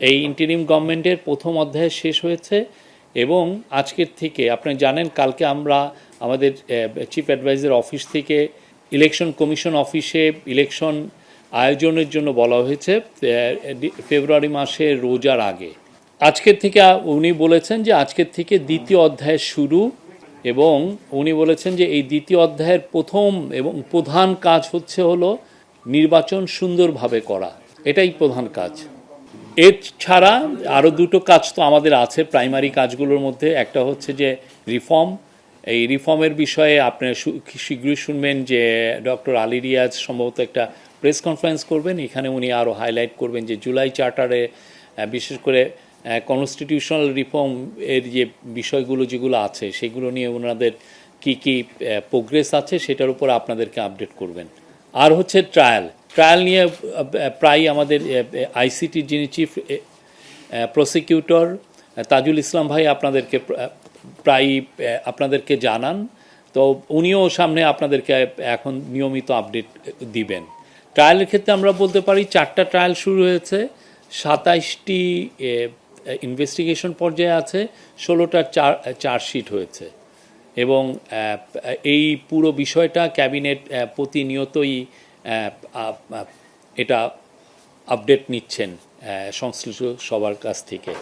এই ইন্টারিম গভর্নমেন্টের প্রথম অধ্যায় শেষ হয়েছে এবং আজকের থেকে, আপনি জানেন কালকে আমরা আমাদের চিফ অ্যাডভাইজার অফিস থেকে ইলেকশন কমিশন অফিসে ইলেকশন আয়োজনের জন্য বলা হয়েছে ফেব্রুয়ারি মাসে রোজার আগে। আজকের থেকে উনি বলেছেন যে আজকের থেকে দ্বিতীয় অধ্যায় শুরু এবং উনি বলেছেন যে এই দ্বিতীয় অধ্যায়ের প্রথম এবং প্রধান কাজ হচ্ছে হলো নির্বাচন সুন্দরভাবে করা। এটাই প্রধান কাজ। এর ছাড়া আরও দুটো কাজ তো আমাদের আছে প্রাইমারি কাজগুলোর মধ্যে। একটা হচ্ছে যে রিফর্ম এই রিফর্মের বিষয়ে আপনি শীঘ্রই শুনবেন যে ডক্টর আলী রিয়াজ সম্ভবত একটা প্রেস কনফারেন্স করবেন। এখানে উনি আরও হাইলাইট করবেন যে জুলাই চার্টারে বিশেষ করে কনস্টিটিউশনাল রিফর্ম এর যে বিষয়গুলো যেগুলো আছে, সেগুলো নিয়ে ওনাদের কি কি প্রোগ্রেস আছে, সেটার উপর আপনাদেরকে আপডেট করবেন। আর হচ্ছে ট্রায়াল ট্রায়াল নিয়ে প্রায় আমাদের আইসিটি যিনি চিফ প্রসিকিউটর তাজুল ইসলাম ভাই আপনাদেরকে প্রা- প্রায় আপনাদেরকে জানান। তো উনিও সামনে আপনাদেরকে এখন নিয়মিত আপডেট দিবেন। ট্রায়ালের ক্ষেত্রে আমরা বলতে পারি, চারটা ট্রায়াল শুরু হয়েছে। সাতাইশটি ইনভেস্টিগেশন পর্যায়ে আছে, ষোলোটা চার, চার্জশিট হয়েছে। এবং এই পুরো বিষয়টা ক্যাবিনেট প্রতিনিয়তই এটা আপডেট নিচ্ছেন সংশ্লিষ্ট সবার কাছ থেকে।